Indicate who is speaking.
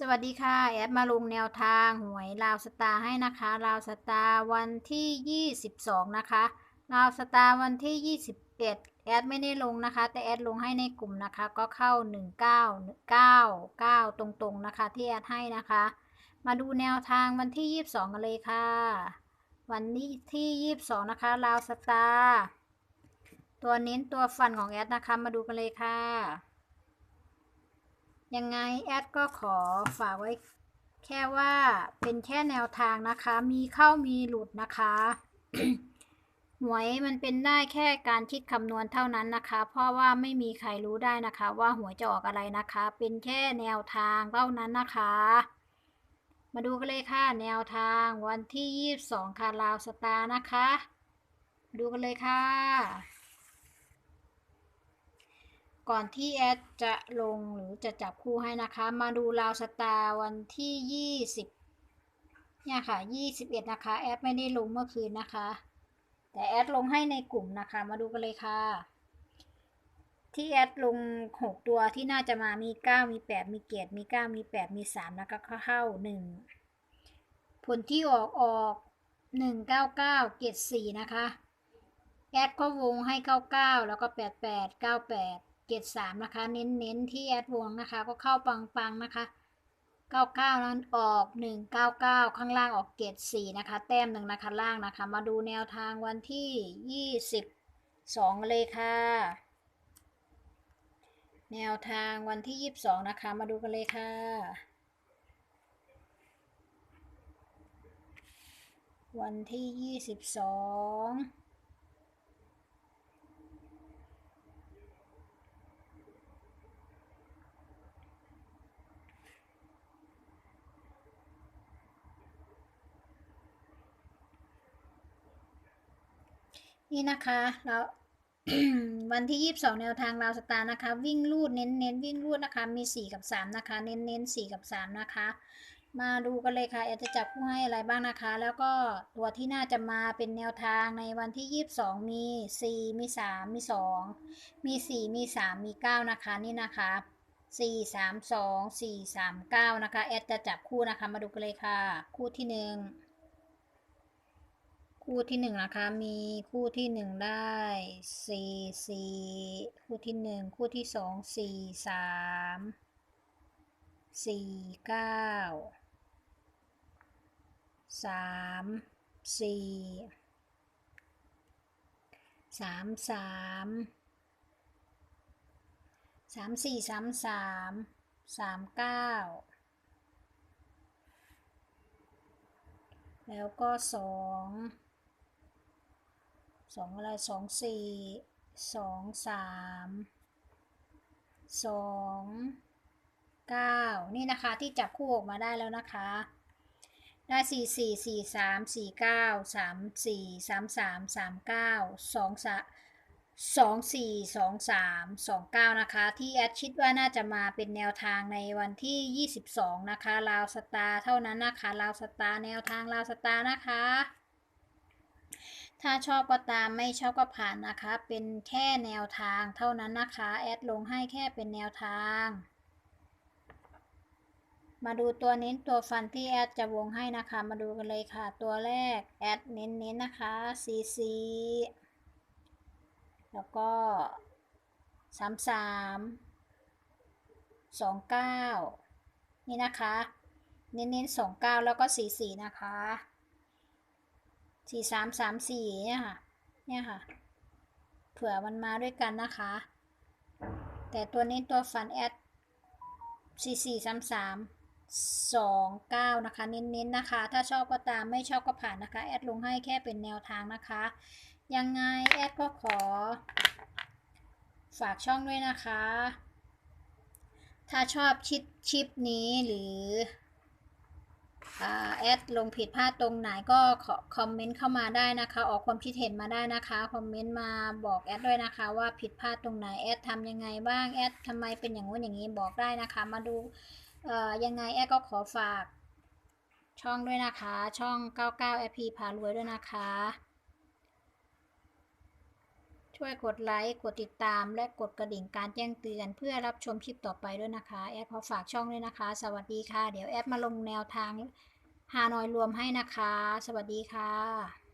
Speaker 1: สวัสดีค่ะ แอดมาลงแนวทางหวยลาวสตาให้นะคะลาวสตาวันที่ 22 นะคะลาวสตาวันที่ 21 แอดไม่ได้ลงนะคะ แต่แอดลงให้ในกลุ่มนะคะ ก็เข้า 1999 ตรงๆนะคะ ที่แอดให้นะคะ มาดูแนวทางวันที่ 22 กันเลยค่ะ วันนี้ที่ 22 นะคะลาวสตาตัวเน้นตัวฟันของแอดนะคะ มาดูกันเลยค่ะ ยังไงแอดก็ขอฝากไว้แค่ว่าเป็นแค่แนวทางนะคะ มีเข้ามีหลุดนะคะหวยมันเป็นได้แค่การคิดคำนวณเท่านั้นนะคะ เพราะว่าไม่มีใครรู้ได้นะคะ ว่าหวยจะออกอะไรนะคะ เป็นแค่แนวทางเท่านั้นนะคะ มาดูกันเลยค่ะ แนวทางวันที่ 22ค่ะลาวสตาร์นะคะ ดูกันเลยค่ะ ก่อนที่แอดจะลงหรือจะจับคู่ให้นะคะ มาดูราวสตาร์วันที่ 20 เนี่ยค่ะ 21 นะคะ แอดไม่ได้ลงเมื่อคืนนะคะ แต่แอดลงให้ในกลุ่มนะคะ มาดูกันเลยค่ะ ที่แอดลง 6 ตัวที่น่าจะมามี 9 มี 8 มีเกียรติมี 9 มี 8 มี3นะคะเข้า 1 ผลที่ออกออก 199 เกียรติ4นะคะแอดก็วงให้ 99 แล้วก็ 88 98 เกตสามนะคะ เน้นเน้นที่แอดวงนะคะ ก็เข้าปังปังนะคะเก้าเก้านั้นออกหนึ่งเก้าเก้าข้างล่างออกเกตสี่นะคะ แต้มหนึ่งนะคะล่างนะคะ มาดูแนวทางวันที่ยี่สิบสองเลยค่ะ แนวทางวันที่ยี่สิบสองนะคะ มาดูกันเลยค่ะ วันที่ยี่สิบสอง นี่นะคะแล้ววันที่ 22 แนวทางราวสตาร์นะคะ วิ่งรูดเน้นเน้นวิ่งรูดนะคะ มี 4 กับ 3 นะคะ เน้นเน้น4กับ 3 นะคะ มาดูกันเลยค่ะแอดจะจับผู้ให้อะไรบ้างนะคะ แล้วก็ตัวที่น่าจะมาเป็นแนวทางในวันที่ 22 มี 4 มี 3 มี 2 มี 4 มี 3 มี 9 นะคะ นี่นะคะ 4 3 2 4 3 9 นะคะแอดจะจับคู่นะคะ มาดูกันเลยค่ะ คู่ที่ 1 คู่ที่หนึ่งนะคะ มีคู่ที่หนึ่งได้สี่สี่คู่ที่หนึ่งคู่ที่สองสี่สามสี่เก้าสามสี่สามสามสามสี่สามสามสามเก้าแล้วก็สอง สองอะไรสองสี่สองสามสองเก้านี่นะคะที่จับคู่ออกมาได้แล้วนะคะ ได้สี่สี่สี่สามสี่เก้าสามสี่สามสามสามเก้าสองสสองสี่สองสามสองเก้านะคะ ที่แอดคิดว่าน่าจะมาเป็นแนวทางในวันที่22นะคะลาวสตาร์เท่านั้นนะคะลาวสตาร์แนวทางลาวสตาร์นะคะ ถ้าชอบก็ตามไม่ชอบก็ผ่านนะคะ เป็นแค่แนวทางเท่านั้นนะคะ แอดลงให้แค่เป็นแนวทาง มาดูตัวเน้นตัวฟันที่แอดจะวงให้นะคะ มาดูกันเลยค่ะ ตัวแรกแอดเน้นๆนนะคะ CC แล้วก็สามสามสองเก้านี่นะคะ เน้นๆสองเก้าแล้วก็สี่สี่นะคะ สี่สามสามสี่เนี่ยค่ะ เนี่ยค่ะ เผื่อมันมาด้วยกันนะคะ แต่ตัวนี้ตัวฟันแอดสี่สี่สามสามสองเก้านะคะ เน้นๆนะคะ ถ้าชอบก็ตามไม่ชอบก็ผ่านนะคะ แอดลงให้แค่เป็นแนวทางนะคะ ยังไงแอดก็ขอ ฝากช่องด้วยนะคะ ถ้าชอบชิปชิปนี้หรือ แอดลงผิดพลาดตรงไหนก็ขอคอมเมนต์เข้ามาได้นะคะออกความคิดเห็นมาได้นะคะคอมเมนต์มาบอกแอดด้วยนะคะว่าผิดพลาดตรงไหนแอดทำยังไงบ้างแอดทำไมเป็นอย่างงู้นอย่างนี้บอกได้นะคะ มาดูยังไงแอดก็ขอฝากช่องด้วยนะคะ ช่อง 99 FP พารวยด้วยนะคะ ช่วยกดไลค์ กดติดตาม และกดกระดิ่งการแจ้งเตือน เพื่อรับชมคลิปต่อไปด้วยนะคะ แอดขอฝากช่องด้วยนะคะ สวัสดีค่ะ เดี๋ยวแอดมาลงแนวทางฮานอยรวมให้นะคะ สวัสดีค่ะ